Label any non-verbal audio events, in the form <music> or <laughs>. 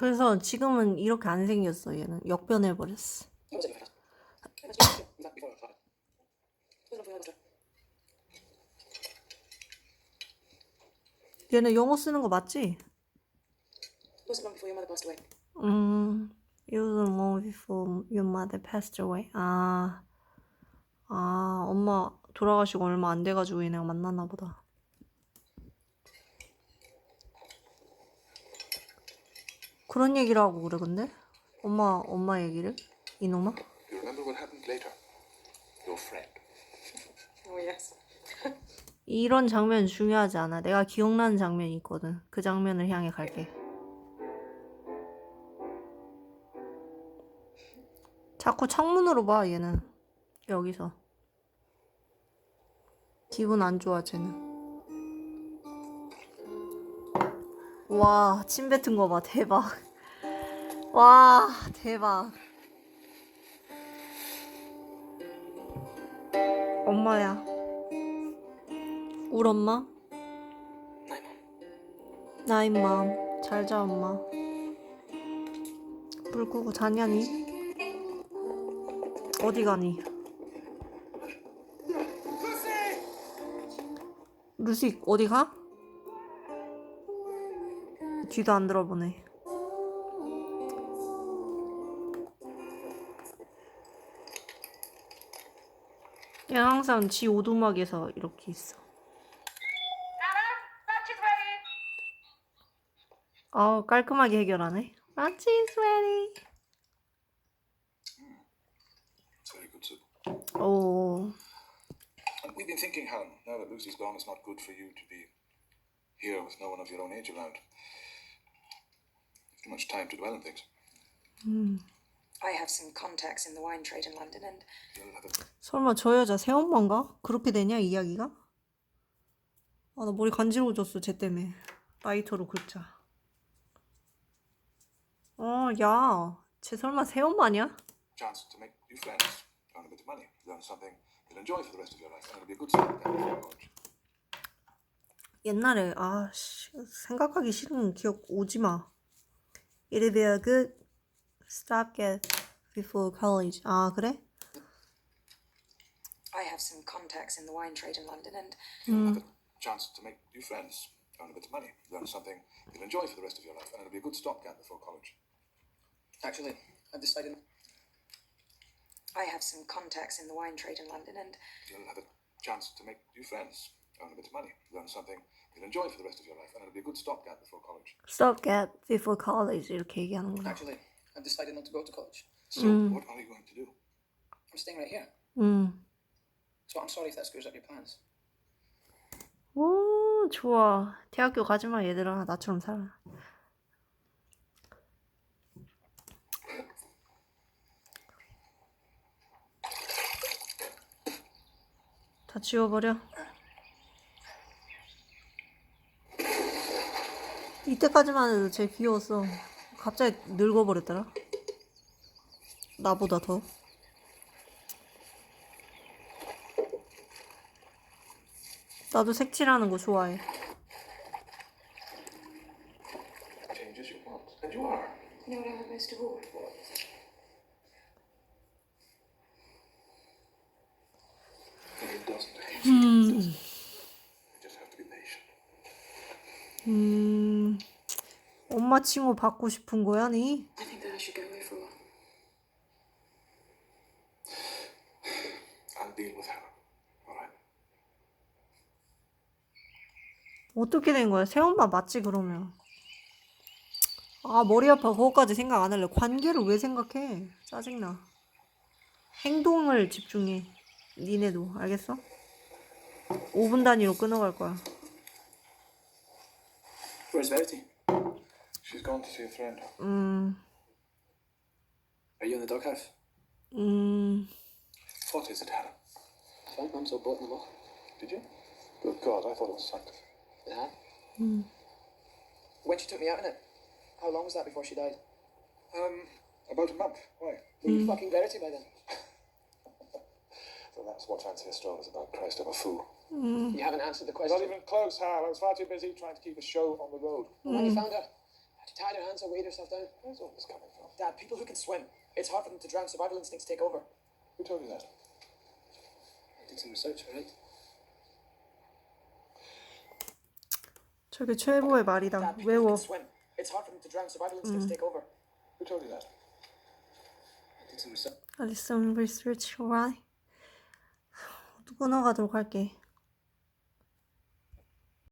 그래서 지금은 이렇게 안 생겼어 얘는 역변해 버렸어 얘는 영어 쓰는 거 맞지? 음, it was long before your mother passed away. 아, 아, 엄마 돌아가시고 얼마 안 돼가지고 얘네가 만났나 보다. 그런 얘기를 하고 그래, 근데? 엄마, 엄마 얘기를? 이놈아? You remember what happened later? Your friend. <laughs> Oh yes. 이런 장면 중요하지 않아. 내가 기억나는 장면이 있거든. 그 장면을 향해 갈게. 자꾸 창문으로 봐, 얘는. 여기서. 기분 안 좋아, 쟤는. 와, 침 뱉은 거 봐. 대박. 와, 대박. 엄마야. 울 엄마? 나이 맘. 잘 자, 엄마. 불 끄고 자냐니? 어디 가니? 루시 어디 가? 뒤도 안 들어보네. 얘 항상 지 오두막에서 이렇게 있어. 어 깔끔하게 해결하네. Good soup. 오, We've been thinking, Helen, now that Lucy's gone, it's not good for you to be here with no one of your own age around. Too much time to dwell on things. I have some contacts in the wine trade in London, and You'll have a 설마 저 여자 새 엄마인가? 그렇게 되냐 이야기가? 아 나 머리 간지러워졌어 쟤 때문에 라이터로 긁자. 어, 야, 쟤 설마 새 엄마냐? chance to make new friends, earn a bit of money, learn something you'll enjoy for the rest of your life, and it'll be a good start then for college. 옛날에 아 씨, 생각하기 싫은 기억 오지 마. It'll be a good stopgap before college. 아 그래? I have some contacts in the wine trade in London, and You'll have a chance to make new friends, earn a bit of money, learn something you'll enjoy for the rest of your life, and it'll be a good stopgap before college. Actually, I've decided. I have some contacts in the wine trade in London, and You'll have a chance to make new friends, earn a bit of money, learn something you'll enjoy for the rest of your life, and it'll be a good stopgap before college. Stopgap before college 이렇게 얘기하는구나. Actually, I've decided not to go to college. So, what are you going to do? I'm staying right here. 음. So I'm sorry if that screws up your plans. 오 좋아. 대학교 가지 마 얘들아. 나처럼 살아. 다 지워버려. 이때까지만 해도 쟤 귀여웠어. 갑자기 늙어버렸더라. 나보다 더. 나도 색칠하는 거 좋아해. Patient. 음, 엄마 칭호 받고 싶은 거야, 니? I think that I should go away for a while. I'll deal with Helen. All right. 어떻게 된 거야? 새엄마 맞지, 그러면? 아, 머리 아파. 그거까지 생각 안 할래. 관계를 왜 생각해? 짜증나. 행동을 집중해. 니네도. 알겠어? 5분 단위로 끊어갈 거야. Where's Verity? She's gone to see a friend. 음, Are you in the doghouse? 음, What is it, Helen? Found Mum, so bought them off. Did you? Good God, I thought it was Sanctus. Yeah. Mm. When she took me out in it, how long was that before she died? Um, about a month. Why? Were you mm. fucking Verity by then? <laughs> So that's what Fancy Estrella was about. Christ, I'm a fool. You haven't answered the question. Not even close, Hal. I was far too busy trying to keep a show on the road. When you found her, To tie their hands or weigh yourself down. Where's all this coming from? Dad, people who can swim, it's hard for them to drown. Survival instincts take over. Who told you that? I did some research, all right? 저게 최고의 Dad, 말이다. people who 외워. can swim, it's hard for them to drown. Survival instincts take over. Who told you that? I did some research. 알리슨 리서치 right? <sighs> 또 끊어가도록 할게.